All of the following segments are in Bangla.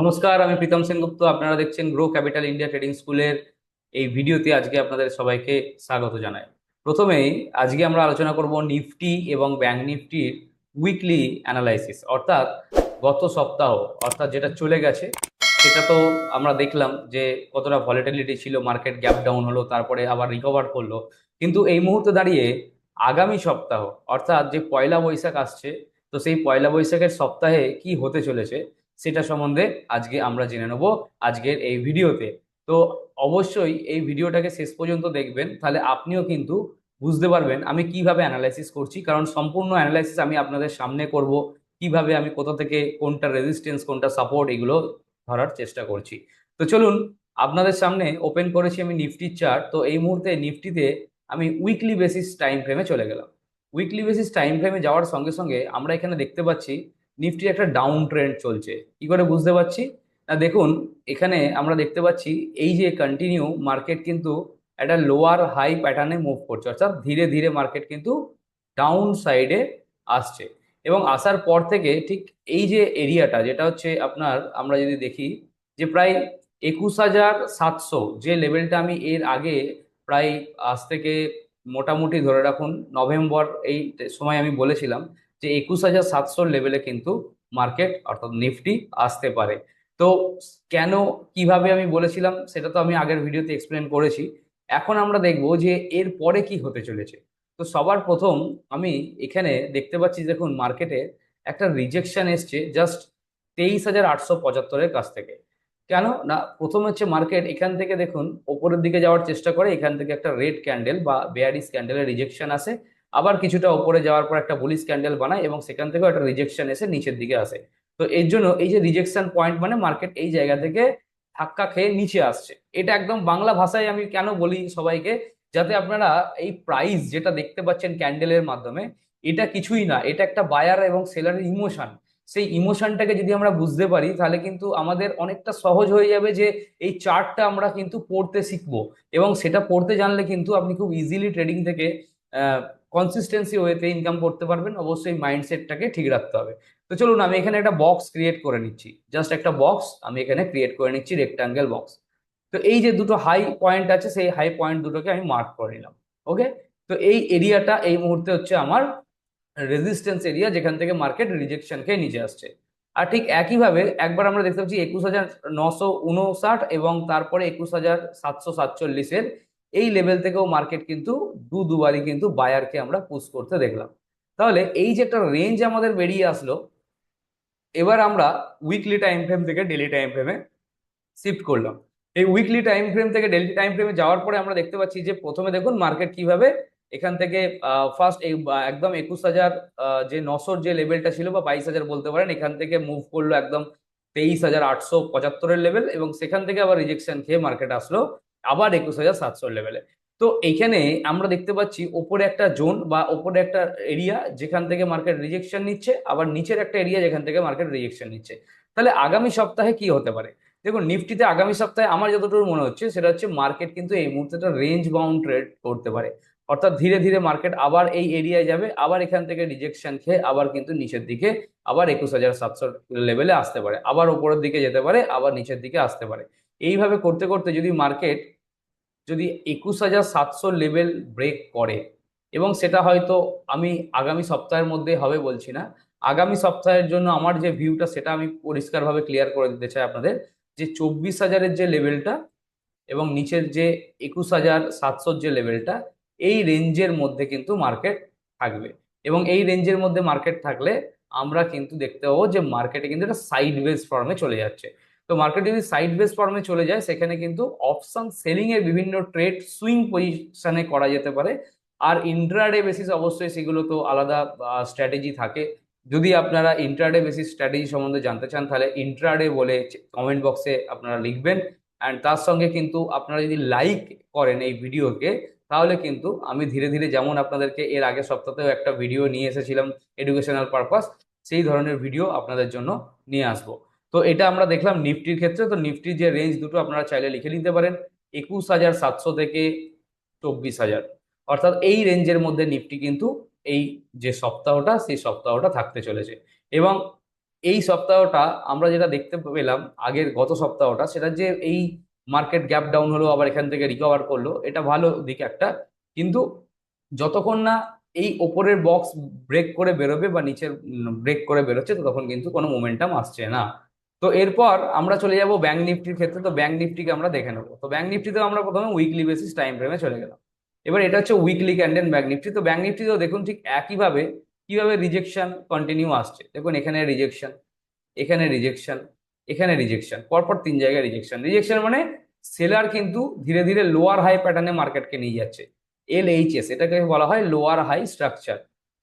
নমস্কার, আমি প্রীতম সেনগুপ্ত। আপনারা দেখছেন গ্রো ক্যাপিটাল ইন্ডিয়া ট্রেডিং স্কুলের এই ভিডিওতে আজকে আপনাদের সবাইকে স্বাগত জানাই। প্রথমেই আজকে আমরা আলোচনা করব নিফটি এবং ব্যাংক নিফটির উইকলি অ্যানালাইসিস অর্থাৎ গত সপ্তাহ, অর্থাৎ যেটা চলে গেছে, সেটা তো আমরা দেখলাম যে কতটা ভলিটিলিটি ছিল মার্কেট গ্যাপ ডাউন হলো, তারপরে আবার রিকভার করল। কিন্তু এই মুহূর্তে দাঁড়িয়ে আগামী সপ্তাহ, অর্থাৎ যে পয়লা বৈশাখ আসছে, তো সেই পয়লা বৈশাখের সপ্তাহে কি হতে চলেছে সেটা সম্বন্ধে আজকে আমরা জেনে নেব আজকের এই ভিডিওতে। তো অবশ্যই এই ভিডিওটাকে শেষ পর্যন্ত দেখবেন, তাহলে আপনিও কিন্তু বুঝতে পারবেন আমি কীভাবে অ্যানালাইসিস করছি, কারণ সম্পূর্ণ অ্যানালাইসিস আমি আপনাদের সামনে করব, কীভাবে আমি কোথা থেকে কোনটা রেজিস্ট্যান্স কোনটা সাপোর্ট এগুলো ধরার চেষ্টা করছি। তো চলুন, আপনাদের সামনে ওপেন করেছি আমি নিফটির চার্ট তো এই মুহূর্তে নিফটিতে আমি উইকলি বেসিস টাইম ফ্রেমে চলে গেলাম। উইকলি বেসিস টাইম ফ্রেমে যাওয়ার সঙ্গে সঙ্গে আমরা এখানে দেখতে পাচ্ছি নিফটির একটা ডাউন ট্রেন্ড চলছে। কি করে বুঝতে পারছি? না, দেখুন, এখানে আমরা দেখতে পাচ্ছি এই যে কন্টিনিউ মার্কেট কিন্তু একটা লোয়ার হাই প্যাটার্নে মুভ করছে। অর্থাৎ ধীরে ধীরে মার্কেট কিন্তু ডাউন সাইডে আসছে। এবং আসার পর থেকে ঠিক এই যে এরিয়াটা যেটা হচ্ছে আপনার, আমরা যদি দেখি যে প্রায় একুশ হাজার সাতশো, যে লেভেলটা আমি এর আগে প্রায় আজ থেকে মোটামুটি ধরে রাখুন, নভেম্বর এই সময় আমি বলেছিলাম যে একুশ হাজার সাতশোর লেভেলে কিন্তু মার্কেট অর্থাৎ নিফটি আসতে পারে। তো কেন, কীভাবে আমি বলেছিলাম, সেটা তো আমি আগের ভিডিওতে এক্সপ্লেন করেছি। এখন আমরা দেখব যে এর পরে কি হতে চলেছে। তো সবার প্রথম আমি এখানে দেখতে পাচ্ছি, দেখুন মার্কেটে একটা রিজেকশন এসছে জাস্ট তেইশ হাজার আটশো পঁচাত্তরের কাছ থেকে। কেন? না, প্রথম হচ্ছে মার্কেট এখান থেকে দেখুন, ওপরের দিকে যাওয়ার চেষ্টা করে, এখান থেকে একটা রেড ক্যান্ডেল বা বেয়ারিস ক্যান্ডেলের রিজেকশন আসে। আবার কিছুটা ওপরে যাওয়ার পর একটা বুলিশ ক্যান্ডেল বানায় এবং সেখান থেকেও একটা রিজেকশন এসে নিচের দিকে আসে। তো এর জন্য এই যে রিজেকশন পয়েন্ট মানে মার্কেট এই জায়গা থেকে ধাক্কা খেয়ে নিচে আসছে। এটা একদম বাংলা ভাষায় আমি কেন বলি সবাইকে? যাতে আপনারা এই প্রাইস যেটা দেখতে পাচ্ছেন ক্যান্ডেলের মাধ্যমে, এটা কিছুই না, এটা একটা বায়ার এবং সেলারের ইমোশন সেই ইমোশনটাকে যদি আমরা বুঝতে পারি, তাহলে কিন্তু আমাদের অনেকটা সহজ হয়ে যাবে যে এই চার্টটা আমরা কিন্তু পড়তে শিখব। এবং সেটা পড়তে জানলে কিন্তু আপনি খুব ইজিলি ট্রেডিং থেকে কনসিস্টেন্সি ওয়েতে ইনকাম করতে পারবেন, অবশ্যই মাইন্ডসেটটাকে ঠিক রাখতে হবে। তো চলুন, আমি এখানে একটা বক্স ক্রিয়েট করে নিচ্ছি। জাস্ট একটা বক্স আমি এখানে ক্রিয়েট করে নিচ্ছি রেক্টাঙ্গেল বক্স তো এই যে দুটো হাই পয়েন্ট আছে, সেই হাই পয়েন্ট দুটোকে আমি মার্ক করে নিলাম। ওকে তো এই এরিয়াটা এই মুহূর্তে হচ্ছে আমার রেজিস্ট্যান্স এরিয়া যেখান থেকে মার্কেট রিজেকশন খেয়ে নিচে আসছে। আর ঠিক একইভাবে, একবার আমরা দেখতে পাচ্ছি একুশ হাজার নশো উনষাট এবং তারপরে একুশ হাজার সাতশো সাতচল্লিশের এই লেভেল থেকেও মার্কেট কিন্তু দু দুবারই কিন্তু বায়ারকে আমরা পুশ করতে দেখলাম। তাহলে এই যে একটা রেঞ্জ আমাদের বেরিয়ে আসলো, এবার আমরা উইকলি টাইম ফ্রেম থেকে ডেলি টাইম ফ্রেমে শিফট করলাম। এই উইকলি টাইম ফ্রেম থেকে ডেলি টাইম ফ্রেমে যাওয়ার পরে আমরা দেখতে পাচ্ছি যে প্রথমে দেখুন মার্কেট কীভাবে এখান থেকে ফার্স্ট এই একদম একুশ হাজার যে নশোর যে লেভেলটা ছিল বা বাইশ হাজার বলতে পারেন, এখান থেকে মুভ করল একদম তেইশ হাজার আটশো পঁচাত্তরের লেভেল এবং সেখান থেকে আবার রিজেকশন খেয়ে মার্কেট আসলো আবার একুশ হাজার সাতশোর লেভেলে তো এইখানে আমরা দেখতে পাচ্ছি ওপরে একটা জোন বা ওপরে একটা এরিয়া যেখান থেকে মার্কেট রিজেকশন নিচ্ছে, আবার নিচের একটা এরিয়া যেখান থেকে মার্কেট রিজেকশন নিচ্ছে। তাহলে আগামী সপ্তাহে কি হতে পারে? দেখুন, নিফটিতে আগামী সপ্তাহে আমার যতটুকু মনে হচ্ছে, সেটা হচ্ছে মার্কেট কিন্তু এই মুহূর্তে একটা রেঞ্জ বাউন্ড ট্রেড করতে পারে। অর্থাৎ ধীরে ধীরে মার্কেট আবার এই এরিয়ায় যাবে, আবার এখান থেকে রিজেকশন খেয়ে আবার কিন্তু নিচের দিকে আবার একুশ হাজার সাতশো লেভেলে আসতে পারে। আবার ওপরের দিকে যেতে পারে, আবার নিচের দিকে আসতে পারে। এইভাবে করতে করতে যদি মার্কেট যদি একুশ হাজার সাতশো লেভেল ব্রেক করে, এবং সেটা হয়তো আমি আগামী সপ্তাহের মধ্যে হবে বলছি না, আগামী সপ্তাহের জন্য আমার যে ভিউটা সেটা আমি পরিষ্কারভাবে ক্লিয়ার করে দিতে চাই আপনাদের, যে চব্বিশ হাজারের যে লেভেলটা এবং নিচের যে একুশ হাজার সাতশোর যে লেভেলটা এই রেঞ্জের মধ্যে কিন্তু মার্কেট থাকবে। এবং এই রেঞ্জের মধ্যে মার্কেট থাকলে আমরা কিন্তু দেখতে পাবো যে মার্কেটে কিন্তু একটা সাইড বেস ফর্মে চলে যাচ্ছে। তো মার্কেট যদি সাইড বেস ফর্মে চলে যায়, সেখানে কিন্তু অপশন সেলিং এর বিভিন্ন ট্রেড সুইং পজিশনে করা যেতে পারে। আর ইন্ট্রাডে বেসিস অবশ্যই সেগুলো তো আলাদা স্ট্র্যাটেজি থাকে। যদি আপনারা ইন্ট্রাডে বেসিস স্ট্র্যাটেজি সম্বন্ধে জানতে চান, তাহলে ইন্ট্রাডে বলে কমেন্ট বক্সে আপনারা লিখবেন। অ্যান্ড তার সঙ্গে কিন্তু আপনারা যদি লাইক করেন এই ভিডিওকে, তাহলে কিন্তু আমি ধীরে ধীরে যেমন আপনাদেরকে এর আগের সপ্তাহেও একটা ভিডিও নিয়ে এসেছিলাম এডুকেশনাল পারপাস সেই ধরনের ভিডিও আপনাদের জন্য নিয়ে আসব। তো এটা আমরা দেখলাম নিফটির ক্ষেত্রে। তো নিফটির যে রেঞ্জ দুটো আপনারা চাইলে লিখে নিতে পারেন, একুশ হাজার সাতশো থেকে চব্বিশ হাজার। অর্থাৎ এই রেঞ্জের মধ্যে নিফটি কিন্তু এই যে সপ্তাহটা, সেই সপ্তাহটা থাকতে চলেছে। এবং এই সপ্তাহটা আমরা যেটা দেখতে পেলাম আগের গত সপ্তাহটা, সেটা যে এই মার্কেট গ্যাপ ডাউন হলো, আবার এখান থেকে রিকভার করল, এটা ভালো দিক একটা। কিন্তু যতক্ষণ না এই ওপরের বক্স ব্রেক করে বেরোবে বা নিচের ব্রেক করে বেরোচ্ছে তখন কিন্তু কোনো মোমেন্টাম আসছে না। তো এরপর আমরা চলে যাব ব্যাংক নিফটির ক্ষেত্রে, তো ব্যাংক নিফটিকে আমরা দেখে নেব। তো ব্যাংক নিফটিতে আমরা প্রথমে উইকলি বেসিস টাইম ফ্রেমে চলে গেলাম। এবার এটা হচ্ছে উইকলি ক্যান্ডেল ব্যাংক নিফটি তো ব্যাংক নিফটিতেও দেখুন ঠিক একইভাবে কীভাবে রিজেকশন কন্টিনিউ আসছে। দেখুন এখানে রিজেকশন এখানে রিজেকশন এখানে রিজেকশন পরপর তিন জায়গায় রিজেকশন রিজেকশন মানে সেলার কিন্তু ধীরে ধীরে লোয়ার হাই প্যাটার্নে মার্কেটকে নিয়ে যাচ্ছে। এল এইচ এস এটাকে বলা হয় lower high structure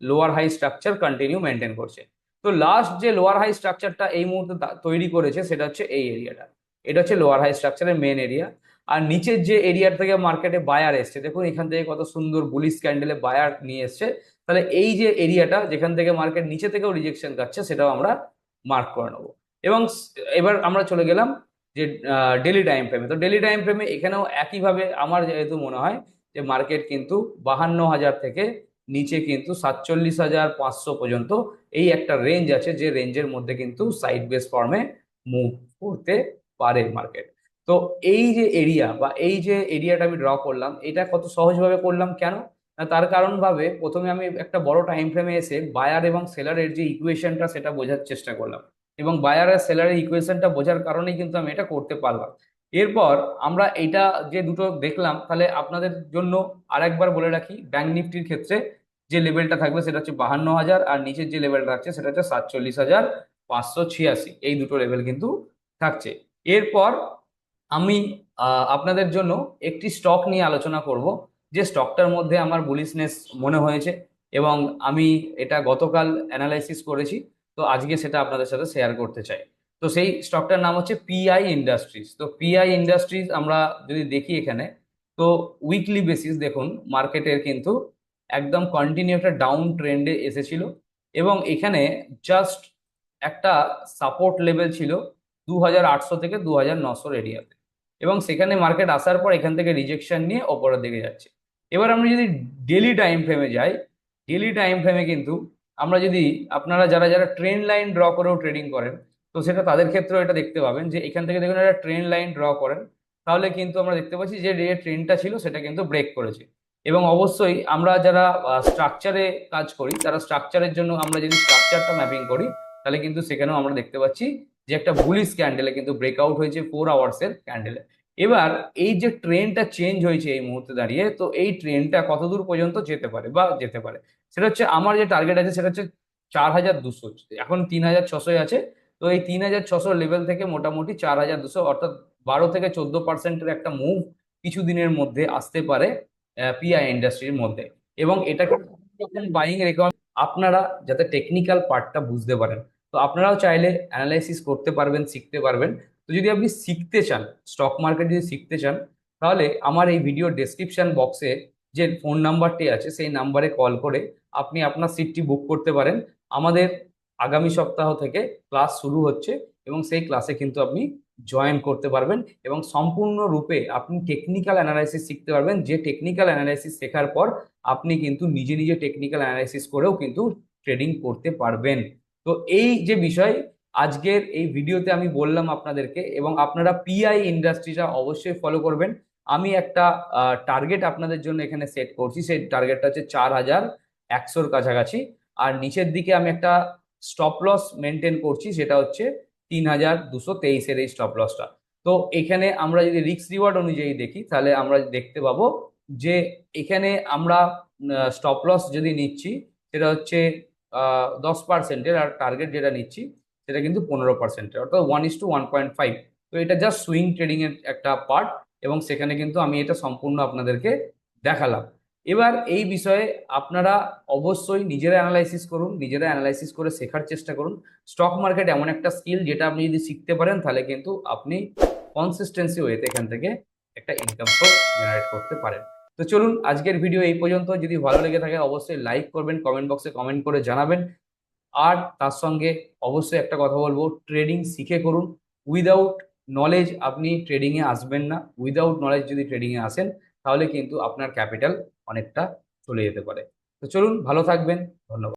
lower high structure continue maintain করছে। তো লাস্ট যে লোয়ার হাই স্ট্রাকচারটা এই মুহূর্তে তৈরি করেছে সেটা হচ্ছে এই এরিয়াটা এটা হচ্ছে লোয়ার হাই স্ট্রাকচারের মেন এরিয়া আর নিচের যে এরিয়ার থেকে মার্কেটে বায়ার এসছে, দেখুন এখান থেকে কত সুন্দর বুলিশ ক্যান্ডেলে বায়ার নিয়ে এসছে। তাহলে এই যে এরিয়াটা যেখান থেকে মার্কেট নিচে থেকেও রিজেকশন খাচ্ছে সেটাও আমরা মার্ক করে নেব। এবং এবার আমরা চলে গেলাম যে ডেলি টাইম ফ্রেমে তো ডেলি টাইম ফ্রেমে এখানেও একইভাবে আমার যেহেতু মনে হয় যে মার্কেট কিন্তু বাহান্ন হাজার থেকে নিচে কিন্তু সাতচল্লিশ হাজার পাঁচশো পর্যন্ত এই একটা রেঞ্জ আছে, যে রেঞ্জের মধ্যে কিন্তু সাইড বেস ফর্মে মুভ করতে পারে মার্কেট তো এই যে এরিয়া বা এই যে এরিয়াটা আমি ড্র করলাম, এটা কত সহজভাবে করলাম কেন? তার কারণ ভাবে প্রথমে আমি একটা বড় টাইম ফ্রেমে এসে বায়ার এবং সেলারের যে ইকুয়েশনটা সেটা বোঝার চেষ্টা করলাম। এবং বায়ার আর সেলারের ইকুয়েশনটা বোঝার কারণেই কিন্তু আমি এটা করতে পারলাম। এরপর আমরা এটা যে দুটো দেখলাম, তাহলে আপনাদের জন্য আরেকবার বলে রাখি ব্যাংক নিফটির ক্ষেত্রে যে লেভেলটা থাকবে সেটা হচ্ছে বাহান্ন হাজার আর নিচের যে লেভেলটা থাকছে সেটা হচ্ছে সাতচল্লিশ হাজার পাঁচশো ছিয়াশি। এই দুটো লেভেল কিন্তু থাকছে। এরপর আমি আপনাদের জন্য একটি স্টক নিয়ে আলোচনা করব, যে স্টকটার মধ্যে আমার বুলিশনেস মনে হয়েছে এবং আমি এটা গতকাল অ্যানালাইসিস করেছি, তো আজকে সেটা আপনাদের সাথে শেয়ার করতে চাই। তো সেই স্টকটার নাম হচ্ছে পিআই ইন্ডাস্ট্রিজ তো পিআই ইন্ডাস্ট্রিজ আমরা যদি দেখি এখানে, তো উইকলি বেসিস দেখুন মার্কেটের কিন্তু একদম কন্টিনিউ একটা ডাউন ট্রেন্ডে এসেছিল এবং এখানে জাস্ট একটা সাপোর্ট লেভেল ছিল দু হাজার আটশো থেকে দু হাজার নশোর এরিয়াতে এবং সেখানে মার্কেট আসার পর এখান থেকে রিজেকশন নিয়ে ওপরের দিকে যাচ্ছে। এবার আমরা যদি ডেলি টাইম ফ্রেমে যাই ডেলি টাইম ফ্রেমে কিন্তু আমরা যদি আপনারা যারা যারা ট্রেন লাইন ড্র করেও ট্রেডিং করেন, তো সেটা তাদের ক্ষেত্রেও এটা দেখতে পাবেন যে এখান থেকে দেখুন একটা ট্রেন লাইন ড্র করেন, তাহলে কিন্তু আমরা দেখতে পাচ্ছি যে ট্রেনটা ছিল সেটা কিন্তু ব্রেক করেছে। এবং অবশ্যই আমরা যারা স্ট্রাকচারে কাজ করি, তারা স্ট্রাকচারের জন্য আমরা যদি স্ট্রাকচারটা ম্যাপিং করি, তাহলে কিন্তু সেখানেও আমরা দেখতে পাচ্ছি যে একটা বুলিশ ক্যান্ডেলে কিন্তু ব্রেকআউট হয়েছে ফোর আওয়ার্সের ক্যান্ডেলে এবার এই যে ট্রেনটা চেঞ্জ হয়েছে এই মুহূর্তে দাঁড়িয়ে, তো এই ট্রেনটা কতদূর পর্যন্ত যেতে পারে বা যেতে পারে? সেটা হচ্ছে আমার যে টার্গেট আছে সেটা হচ্ছে চার হাজার দুশো। এখন তিন হাজার ছশোয় আছে, তো এই তিন হাজার ছশো লেভেল থেকে মোটামুটি চার হাজার দুশো, অর্থাৎ বারো থেকে চোদ্দ পার্সেন্টের একটা মুভ কিছু দিনের মধ্যে আসতে পারে। পিআই ইন্ডাস্ট্রির মধ্যে। এবং এটাকে বাইং রেকমেন্ড আপনারা যাতে টেকনিক্যাল পার্টটা বুঝতে পারেন। তো আপনারাও চাইলে অ্যানালাইসিস করতে পারবেন, শিখতে পারবেন। তো যদি আপনি শিখতে চান স্টক মার্কেট যদি শিখতে চান, তাহলে আমার এই ভিডিও ডেসক্রিপশন বক্সে যে ফোন নাম্বারটি আছে, সেই নাম্বারে কল করে আপনি আপনার সিটটি বুক করতে পারেন। আমাদের আগামী সপ্তাহ থেকে ক্লাস শুরু হচ্ছে এবং সেই ক্লাসে কিন্তু আপনি জয়েন করতে পারবেন এবং সম্পূর্ণরূপে আপনি টেকনিক্যাল অ্যানালাইসিস শিখতে পারবেন। যে টেকনিক্যাল অ্যানালাইসিস শেখার পর আপনি কিন্তু নিজে নিজে টেকনিক্যাল অ্যানালাইসিস করেও কিন্তু ট্রেডিং করতে পারবেন। তো এই যে বিষয়, আজকের এই ভিডিওতে আমি বললাম আপনাদেরকে এবং আপনারা পিআই ইন্ডাস্ট্রিটা অবশ্যই ফলো করবেন। আমি একটা টার্গেট আপনাদের জন্য এখানে সেট করছি। সেই টার্গেটটা হচ্ছে চার হাজার একশোর কাছাকাছি। আর নিচের দিকে আমি একটা স্টপ লস মেনটেন করছি। সেটা হচ্ছে তিন হাজার দুশো তেইশের এই স্টপ লসটা তো এখানে আমরা যদি রিক্স রিওয়ার্ড অনুযায়ী দেখি, তাহলে আমরা দেখতে পাবো যে এখানে আমরা স্টপ লস যদি নিচ্ছি, সেটা হচ্ছে দশ পার্সেন্টের আর টার্গেট যেটা নিচ্ছি, সেটা কিন্তু পনেরো পার্সেন্টের অর্থাৎ one is to one point five তো এটা জাস্ট সুইং ট্রেডিং এর একটা পার্ট এবং সেখানে কিন্তু আমি এটা সম্পূর্ণ আপনাদেরকে দেখালাম। এবার এই বিষয়ে আপনারা অবশ্যই নিজেরা অ্যানালাইসিস করুন, নিজেরা অ্যানালাইসিস করে শেখার চেষ্টা করুন। স্টক মার্কেট এমন একটা স্কিল যেটা আপনি যদি শিখতে পারেন, তাহলে কিন্তু আপনি কনসিস্টেন্সি ওয়েতে এখান থেকে একটা ইনকাম সোর্স জেনারেট করতে পারেন। তো চলুন, আজকের ভিডিও এই পর্যন্ত। যদি ভালো লেগে থাকে, অবশ্যই লাইক করবেন কমেন্ট বক্সে কমেন্ট করে জানাবেন। আর তার সঙ্গে অবশ্যই একটা কথা বলব ট্রেডিং শিখে করুন। উইদাউট নলেজ আপনি ট্রেডিংয়ে আসবেন না। উইদাউট নলেজ যদি ট্রেডিংয়ে আসেন, তাহলে কিন্তু আপনার ক্যাপিটাল অনেকটা চলে যেতে পারে। তো চলুন ভালো থাকবেন ধন্যবাদ।